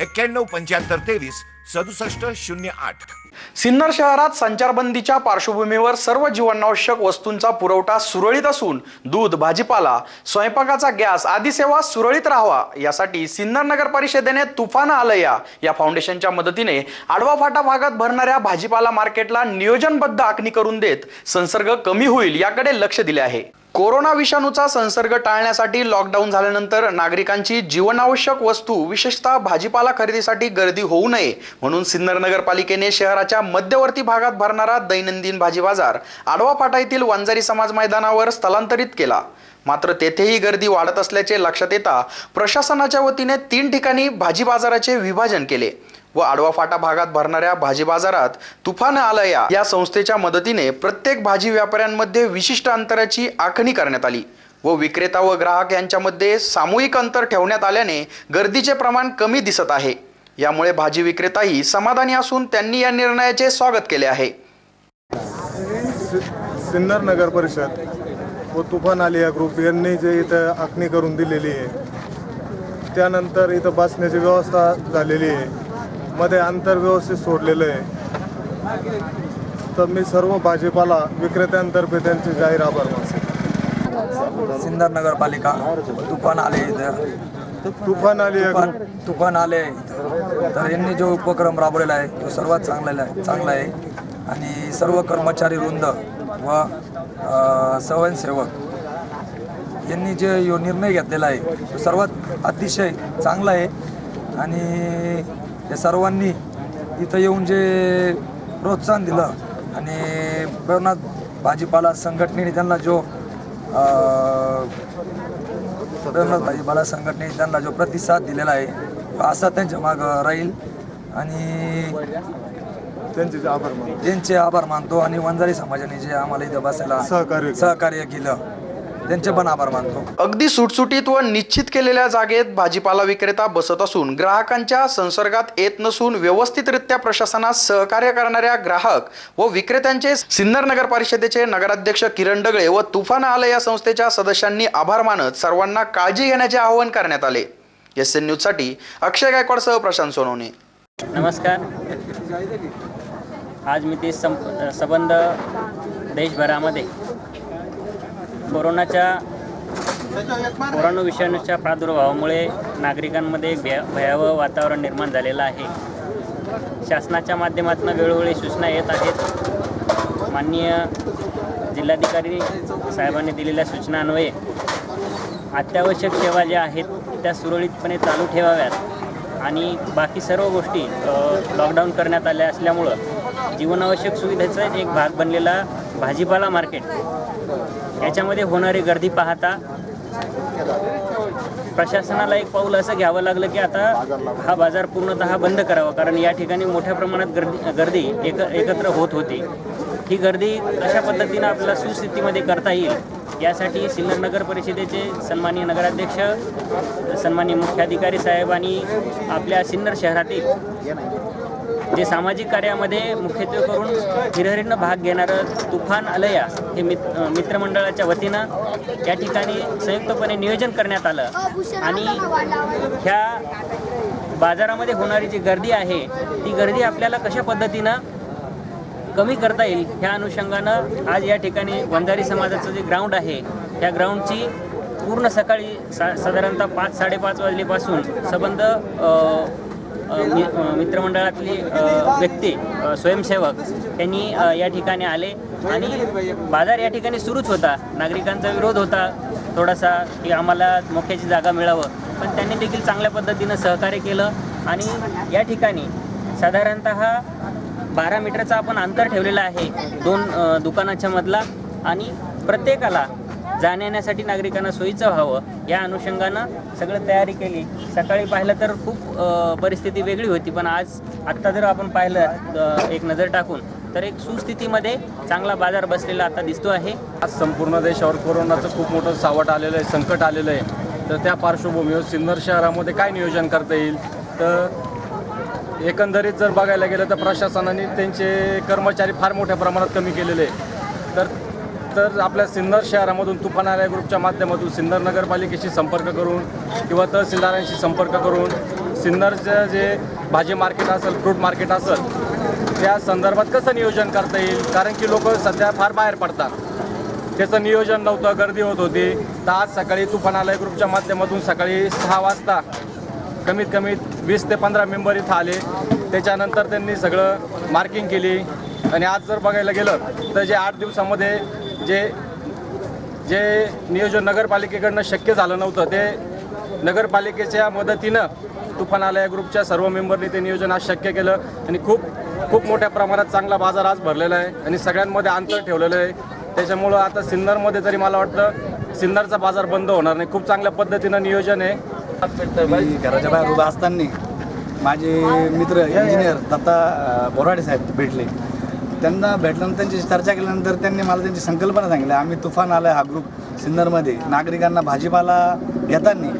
एक्क्याण्णव पंच्याहत्तर तेवीस सदुसष्ट शून्य आठ. सिन्नर शहरात संचारबंदीच्या पार्श्वभूमीवर सर्व जीवनावश्यक वस्तूंचा पुरवठा सुरळीत असून दूध भाजीपाला स्वयंपाकाचा गॅस आदी सेवा सुरळीत राहावा यासाठी सिन्नर नगर परिषदेने तुफान आलया या फाउंडेशनच्या मदतीने आडवा फाटा भागात भरणाऱ्या भाजीपाला मार्केटला नियोजनबद्ध आखणी करून देत संसर्ग कमी होईल याकडे लक्ष दिले आहे. कोरोना विषाणूचा संसर्ग टाळण्यासाठी लॉकडाऊन झाल्यानंतर नागरिकांची जीवनावश्यक वस्तू विशेषतः भाजीपाला खरेदीसाठी गर्दी होऊ नये म्हणून सिन्नर नगरपालिकेने शहराच्या मध्यवर्ती भागात भरणारा दैनंदिन भाजी बाजार आडवा फाटा येथील वंजारी समाज मैदानावर स्थलांतरित केला. मात्र तेथेही गर्दी वाढत असल्याचे लक्षात येता प्रशासनाच्या वतीने तीन ठिकाणी भाजी बाजाराचे विभाजन केले. व आडवा फाटा भागात भरणाऱ्या भाजी बाजारात तुफान आलया या संस्थेच्या मदतीने प्रत्येक भाजी व्यापाऱ्यांमध्ये विशिष्ट अंतराची आखणी करण्यात आली व विक्रेता व ग्राहक यांच्यामध्ये सामूहिक अंतर ठेवण्यात आल्याने गर्दीचे प्रमाण कमी दिसत आहे. यामुळे भाजी विक्रेताही समाधानी असून त्यांनी या निर्णयाचे स्वागत केले आहे. सिन्नर नगर परिषद व तुफान आलिया ग्रुप यांनी जे इथं आखणी करून दिलेली आहे त्यानंतर इथं बसण्याची व्यवस्था झालेली आहे. मध्ये अंतर व्यवस्थित सोडलेलं आहे. तर मी सर्व भाजीपाला विक्रेत्यांतर्फे त्यांचे जाहीर आभार मानतो. सिन्नर नगरपालिका तुफान आले इथं. तुफान आलिया तुफान आले तर यांनी जो उपक्रम राबवलेला आहे तो सर्वात चांगलेला आहे चांगला आहे. आणि सर्व कर्मचारी वृंद व स्वयंसेवक यांनी जे यो निर्णय घेतलेला आहे तो सर्वात अतिशय चांगला आहे. आणि या सर्वांनी इथं येऊन जे प्रोत्साहन दिलं आणि प्रेरणा भाजीपाला संघटनेने त्यांना जो प्रेरणा भाजीपाला संघटनेने त्यांना जो प्रतिसाद दिलेला आहे तो असा त्यांच्या मागं राहील आणि त्यांचे आभार मानतो त्यांचे आभार मानतो आणि वंजारी समाजाने जे आम्हाला इथं बसायला सहकार्य. सहकार्य केलं त्यांचे पण आभार मानतो. अगदी सुटसुटीत व निश्चित केलेल्या जागेत भाजीपाला विक्रेता बसत असून ग्राहकांच्या संसर्गात येत नसून व्यवस्थितरित्या प्रशासनास सहकार्य करणाऱ्या ग्राहक व विक्रेत्यांचे सिन्नर नगर परिषदेचे नगराध्यक्ष किरण डगळे व तुफान आलं या संस्थेच्या सदस्यांनी आभार मानत सर्वांना काळजी घेण्याचे आवाहन करण्यात आले. एस एन न्यूजसाठी अक्षय गायकवाडसह प्रशांत सोनवणे. नमस्कार. आज मी ते सं संबंध देशभरामध्ये कोरोनाच्या कोरोना विषाणूच्या प्रादुर्भावामुळे नागरिकांमध्ये एक भयावह वातावरण निर्माण झालेलं आहे. शासनाच्या माध्यमातून वेळोवेळी सूचना येत आहेत. माननीय जिल्हाधिकारी साहेबांनी दिलेल्या सूचनान्वये अत्यावश्यक सेवा ज्या आहेत त्या सुरळीतपणे चालू ठेवाव्यात आणि बाकी सर्व गोष्टी लॉकडाऊन करण्यात आल्या असल्यामुळं जीवनावश्यक सुविधेचा एक भाग बनलेला भाजीपाला मार्केट याच्यामध्ये होणारी गर्दी पाहता प्रशासनाला एक पाऊल असं घ्यावं लागलं की आता हा बाजार पूर्णतः बंद करावा कारण या ठिकाणी मोठ्या प्रमाणात गर्दी गर्दी एक एकत्र होत होती. ही गर्दी कशा पद्धतीनं आपल्याला सुस्थितीमध्ये करता येईल यासाठी सिन्नर नगर परिषदेचे सन्माननीय नगराध्यक्ष सन्माननीय मुख्याधिकारी साहेब आणि आपल्या सिन्नर शहरातील जे सामाजिक कार्यामध्ये मुख्यत्वे करून हिरहरीनं भाग घेणारं तुफान अलया हे मित मित्रमंडळाच्या वतीनं या ठिकाणी संयुक्तपणे नियोजन करण्यात आलं. आणि ह्या बाजारामध्ये होणारी जी गर्दी आहे ती गर्दी आपल्याला कशा पद्धतीनं कमी करता येईल ह्या अनुषंगानं आज या ठिकाणी वंजारी समाजाचं जे ग्राउंड आहे त्या ग्राउंडची पूर्ण सकाळी सा साधारणतः पाच साडेपाच वाजलेपासून संबंध मि मित्रमंडळातली व्यक्ती स्वयंसेवक त्यांनी या ठिकाणी आले आणि बाजार या ठिकाणी सुरूच होता. नागरिकांचा विरोध होता. थोडासा की आम्हाला मोक्याची जागा मिळावं. पण त्यांनी देखील चांगल्या पद्धतीनं सहकार्य केलं आणि या ठिकाणी साधारणतः बारा मीटरचा आपण अंतर ठेवलेलं आहे. दोन दुकानाच्या मधला आणि प्रत्येकाला जाण्यासाठी नागरिकांना सोयीचं व्हावं या अनुषंगानं सगळं तयारी केली. सकाळी पाहिलं तर खूप परिस्थिती वेगळी होती पण आज आत्ता जर आपण पाहिलं एक नजर टाकून तर एक सुस्थितीमध्ये चांगला बाजार बसलेला आता दिसतो आहे. आज संपूर्ण देशावर कोरोनाचं खूप मोठं सावट आलेलं आहे संकट आलेलं आहे. तर त्या पार्श्वभूमीवर सिन्नर शहरामध्ये काय नियोजन करता येईल? तर एकंदरीत जर बघायला गेलं तर प्रशासनाने त्यांचे कर्मचारी फार मोठ्या प्रमाणात कमी केलेले तर तर आपल्या सिन्नर शहरामधून तुफान ग्रुपच्या माध्यमातून सिन्नर नगरपालिकेशी संपर्क करून किंवा तहसीलदारांशी संपर्क करून सिन्नरचं जे भाजी मार्केट असेल फ्रूट मार्केट असेल त्या संदर्भात कसं नियोजन करता येईल? कारण की लोक सध्या फार बाहेर पडतात. त्याचं नियोजन नव्हतं गर्दी होत होती. तर आज सकाळी तुफानालय ग्रुपच्या माध्यमातून सकाळी सहा वाजता कमीत कमी वीस ते पंधरा मेंबर इथं आले. त्याच्यानंतर त्यांनी सगळं मार्किंग केली. आणि आज जर बघायला गेलं तर जे आठ दिवसामध्ये जे जे नियोजन नगरपालिकेकडनं शक्य झालं नव्हतं ते नगरपालिकेच्या मदतीनं तुफान आलया ग्रुपच्या सर्व मेंबरनी ते नियोजन आज शक्य केलं आणि खूप खूप मोठ्या प्रमाणात चांगला बाजार आज भरलेला आहे आणि सगळ्यांमध्ये अंतर ठेवलेलं आहे. त्याच्यामुळं आता सिन्नरमध्ये तरी मला वाटतं सिन्नरचा बाजार बंद होणार नाही. खूप चांगल्या पद्धतीनं नियोजन आहे. घराच्या बाहेर उभा असताना माझे मित्र इंजिनियर दत्ता बोराडे साहेब भेटले. त्यांना भेटल्यानंतर त्यांची चर्चा केल्यानंतर त्यांनी मला त्यांची संकल्पना सांगितली. आम्ही तुफान आला हा ग्रुप सिन्नरमध्ये. नागरिकांना भाजीपाला घेताना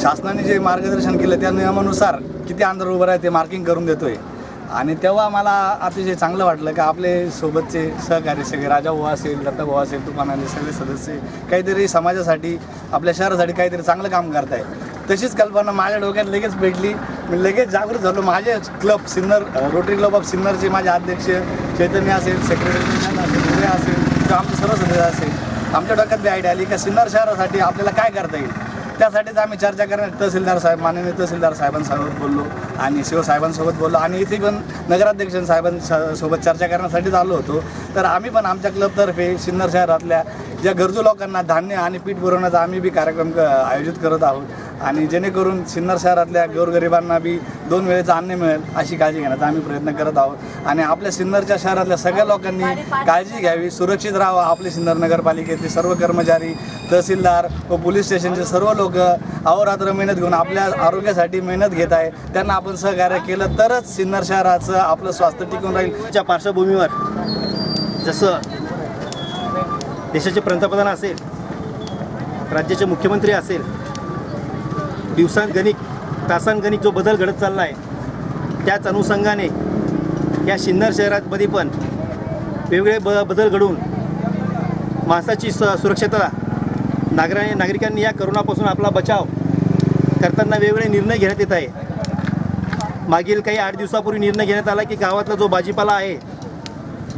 शासनाने जे मार्गदर्शन केलं त्या नियमानुसार किती अंतर उभं आहे ते मार्किंग करून देतोय. आणि तेव्हा मला अतिशय चांगलं वाटलं की आपले सोबतचे सहकारी सगळे राजा भाऊ असेल दत्ता भाऊ असेल तुफानाले सगळे सदस्य काहीतरी समाजासाठी आपल्या शहरासाठी काहीतरी चांगलं काम करताय. तशीच कल्पना माझ्या डोक्यात लगेच भेटली मी लगेच जागृत झालो. माझे club Sinnar rotary club of सिन्नरचे माझे अध्यक्ष चैतन्य असेल सेक्रेटरी असेल असेल किंवा आमचे सर्व सदस्य असेल. आमच्या डोक्यात बी आयडिया आली का सिन्नर शहरासाठी आपल्याला काय करता येईल? त्यासाठीच आम्ही चर्चा करणार तहसीलदार साहेब माननीय तहसीलदार साहेबांसोबत बोललो आणि शिवसाहेबांसोबत बोललो आणि इथे पण नगराध्यक्ष साहेबांसोबत चर्चा करण्यासाठीच आलो होतो. तर आम्ही पण आमच्या क्लबतर्फे सिन्नर शहरातल्या ज्या गरजू लोकांना धान्य आणि पीठ पुरवण्याचा आम्ही बी कार्यक्रम आयोजित करत आहोत. आणि जेणेकरून सिन्नर शहरातल्या गोरगरिबांना बी दोन वेळेचं अन्न मिळेल अशी काळजी घेण्याचा आम्ही प्रयत्न करत आहोत. आणि आपल्या सिन्नरच्या शहरातल्या सगळ्या लोकांनी काळजी घ्यावी सुरक्षित राहावं आपले सिन्नर नगरपालिकेतले सर्व कर्मचारी तहसीलदार व पोलीस स्टेशनचे सर्व लोक अहोरात्र मेहनत घेऊन आपल्या आरोग्यासाठी मेहनत घेत आहे. त्यांना आपण सहकार्य केलं तरच सिन्नर शहराचं आपलं स्वास्थ्य टिकून राहील. च्या पार्श्वभूमीवर जसं देशाचे पंतप्रधान असेल राज्याचे मुख्यमंत्री असेल दिवसांगणिक तासांगणिक जो बदल घडत चालला आहे त्याच अनुषंगाने या सिन्नर शहरामध्ये पण वेगवेगळे ब बदल घडून माणसाची स सुरक्षता नागरा नागरिकांनी या करोनापासून आपला बचाव करताना वेगवेगळे निर्णय घेण्यात येत आहे. मागील काही आठ दिवसापूर्वी निर्णय घेण्यात आला की गावातला जो भाजीपाला आहे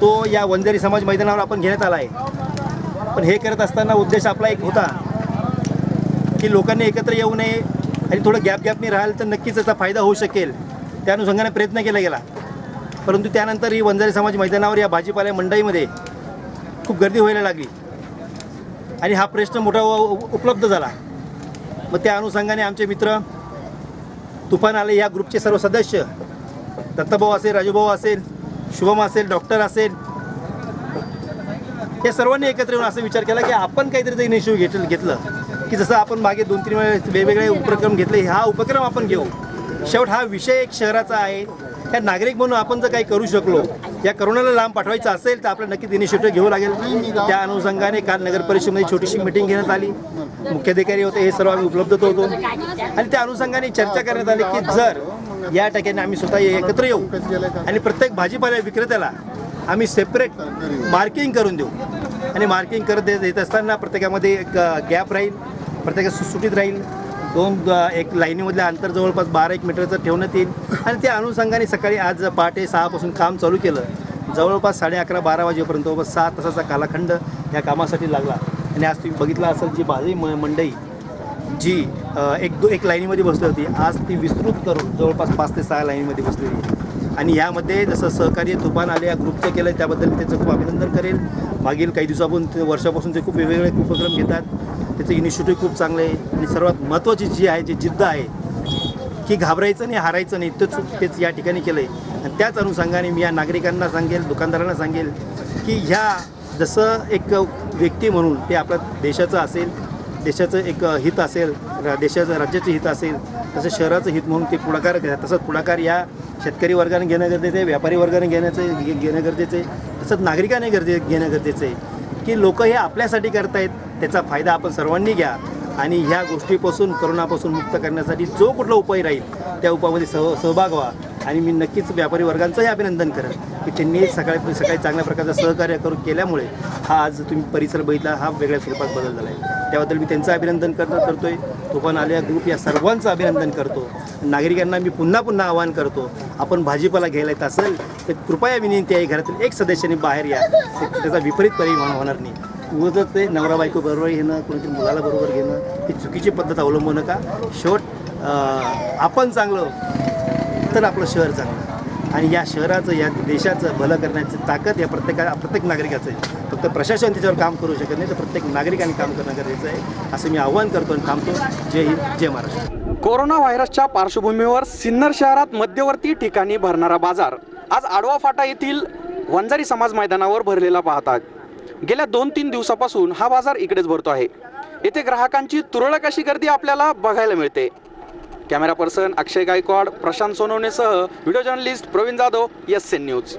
तो या वंजारी समाज मैदानावर आपण घेण्यात आला आहे. पण हे करत असताना उद्देश आपला एक होता की लोकांनी एकत्र येऊ नये आणि थोडं गॅप गॅपने राहिलं तर नक्कीच त्याचा फायदा होऊ शकेल. त्या अनुषंगाने प्रयत्न केला गेला. परंतु त्यानंतर ही वंजारी समाज मैदानावर या भाजीपाल्या मंडईमध्ये खूप गर्दी व्हायला लागली. आणि हा प्रश्न मोठा उपलब्ध झाला. मग त्या अनुषंगाने आमचे मित्र तुफान आले या ग्रुपचे सर्व सदस्य. दत्ताभाऊ असेल राजूभाऊ असेल शुभम असेल डॉक्टर असेल. या सर्वांनी एकत्र येऊन असा विचार केला की आपण काहीतरी ते इनिशिव्ह घेतलं घेतलं. की जसं आपण मागे दोन तीन वेळेस वेगवेगळे उपक्रम घेतले हा उपक्रम आपण घेऊ. शेवट हा विषय एक शहराचा आहे. त्या नागरिक म्हणून आपण जर काही करू शकलो या करोनाला लांब पाठवायचं असेल तर आपल्याला नक्कीच इनिशिएटिव्ह घेऊ लागेल. त्या अनुषंगाने काल नगर परिषदेमध्ये छोटीशी मिटिंग घेण्यात आली. मुख्याधिकारी होते हे सर्व आम्ही उपलब्ध होतो आणि त्या अनुषंगाने चर्चा करण्यात आली की जर या ठिकाणी आम्ही स्वतः एकत्र येऊ आणि प्रत्येक भाजीपाला विक्रेत्याला आम्ही सेपरेट मार्किंग करून देऊ. आणि मार्किंग करत देत देत असताना प्रत्येकामध्ये एक गॅप राहील. प्रत्येक सुटसुटीत राहील. दोन एक लाईनीमधलं अंतर जवळपास बारा एक मीटरचं ठेवण्यात येईल. आणि त्या अनुषंगाने सकाळी आज पहाटे सहापासून काम चालू केलं. जवळपास साडे अकरा बारा वाजेपर्यंत जवळपास सहा तासाचा कालाखंड या कामासाठी लागला. आणि आज तुम्ही बघितलं असेल जी भाजी म मंडई जी एक दो एक लाईनीमध्ये बसली होती. आज ती विस्तृत करून जवळपास पाच ते सहा लाईनीमध्ये बसलेली आणि यामध्ये जसं सहकार्य तुफान आले या ग्रुपचं केलं त्याबद्दल मी त्याचं खूप अभिनंदन करेल. मागील काही दिवसापासून ते वर्षापासून ते खूप वेगवेगळे उपक्रम घेतात. त्याचं इनिशिएटिव्ह खूप चांगलं आहे. आणि सर्वात महत्त्वाची जी आहे जी जिद्द आहे की घाबरायचं नाही हारायचं नाही तेच तेच या ठिकाणी केलं आहे आणि त्याच अनुषंगाने मी या नागरिकांना सांगेल दुकानदारांना सांगेल की ह्या जसं एक व्यक्ती म्हणून ते आपल्या देशाचं असेल देशाचं एक हित असेल रा- देशाचं राज्याचं हित असेल तसं शहराचं हित म्हणून ते पुढाकार घ्या तसंच पुढाकार या शेतकरी वर्गाने घेणं गरजेचं आहे व्यापारी वर्गाने घेण्याचं घेणं गरजेचं आहे. तसंच नागरिकाने गरजे घेणं गरजेचं आहे. की लोक हे आपल्यासाठी करतायत त्याचा फायदा आपण सर्वांनी घ्या. आणि ह्या गोष्टीपासून करोनापासून मुक्त करण्यासाठी जो कुठला उपाय राहील त्या उपामध्ये सह सहभाग व्हा. आणि मी नक्कीच व्यापारी वर्गांचंही अभिनंदन करेन की त्यांनी सकाळी सकाळी चांगल्या प्रकारचं सहकार्य करू केल्यामुळे हा आज तुम्ही परिसर बघितला हा वेगळ्या स्वरूपात बदल झाला आहे त्याबद्दल मी त्यांचं अभिनंदन करतो करतोय. तुफान आलेल्या ग्रुप या सर्वांचं अभिनंदन करतो. नागरिकांना मी पुन्हा पुन्हा आवाहन करतो आपण भाजीपाला घ्यायला येत असेल तर कृपया विनंती आहे घरातील एक सदस्याने बाहेर या. त्याचा विपरीत परिणाम होणार नाही. उगतच ते नवरा बायको बरोबर घेणं कोणीतरी मुलाला बरोबर घेणं ही चुकीची पद्धत अवलंबू नका. शेवट आपण चांगलं तर आपलं शहर चांगलं. आणि या शहराचं या देशाचं भलं करण्याची ताकद या प्रत्येका प्रत्येक नागरिकाचं आहे. फक्त प्रशासन त्याच्यावर काम करू शकत नाही तर प्रत्येक नागरिकाने काम करणं गरजेचं आहे. असं मी आव्हान करतो आणि थांबतो. जय हिंद जय महाराष्ट्र. कोरोना व्हायरसच्या पार्श्वभूमीवर सिन्नर शहरात मध्यवर्ती ठिकाणी भरणारा बाजार. आज आडवा फाटा येथील वंजारी समाज मैदानावर भरलेला पाहतात गेल्या दोन तीन दिवसापासून हा बाजार इकडेच भरतो आहे. येथे ग्राहकांची तुरळक अशी गर्दी आपल्याला बघायला मिळते. Camera person Akshay Gaikwad Prashant सोनवणेसह video journalist Pravin Jadhav S N news.